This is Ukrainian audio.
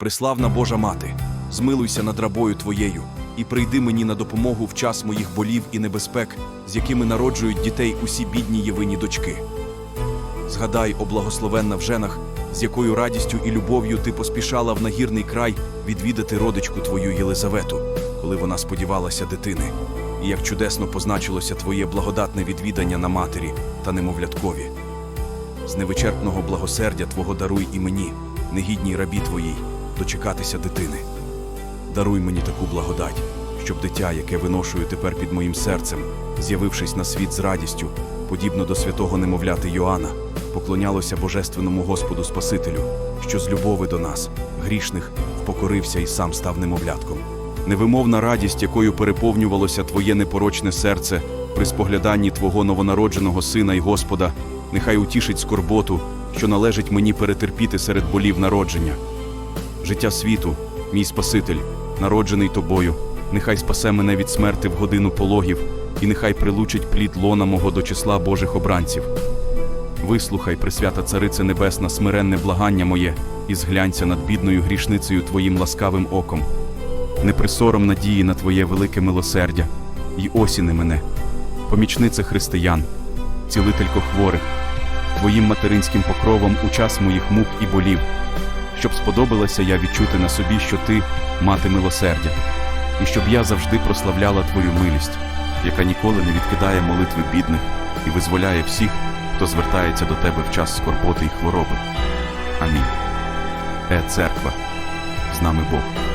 Преславна Божа Мати, змилуйся над рабою Твоєю і прийди мені на допомогу в час моїх болів і небезпек, з якими народжують дітей усі бідні євині дочки. Згадай, о благословенна в женах, з якою радістю і любов'ю ти поспішала в нагірний край відвідати родичку твою Єлизавету, коли вона сподівалася дитини, і як чудесно позначилося твоє благодатне відвідання на матері та немовляткові. З невичерпного благосердя Твого даруй і мені, негідній рабі Твоїй, дочекатися дитини. Даруй мені таку благодать, щоб дитя, яке виношую тепер під моїм серцем, з'явившись на світ з радістю, подібно до святого немовляти Йоанна, поклонялося Божественному Господу Спасителю, що з любови до нас, грішних, впокорився і сам став немовлятком. Невимовна радість, якою переповнювалося твоє непорочне серце при спогляданні твого новонародженого сина і Господа, нехай утішить скорботу, що належить мені перетерпіти серед болів народження. Життя світу, мій Спаситель, народжений тобою, нехай спасе мене від смерти в годину пологів, і нехай прилучить плід лона мого до числа Божих обранців. Вислухай, Пресвята Царице Небесна, смиренне благання моє, і зглянься над бідною грішницею Твоїм ласкавим оком. Не присором надії на Твоє велике милосердя, й осіни мене, помічнице християн, цілителько хворих, Твоїм материнським покровом у час моїх мук і болів, щоб сподобалася я відчути на собі, що Ти мати милосердя, і щоб я завжди прославляла Твою милість, яка ніколи не відкидає молитви бідних і визволяє всіх, хто звертається до Тебе в час скорботи і хвороби. Амінь. Е, церква, з нами Бог.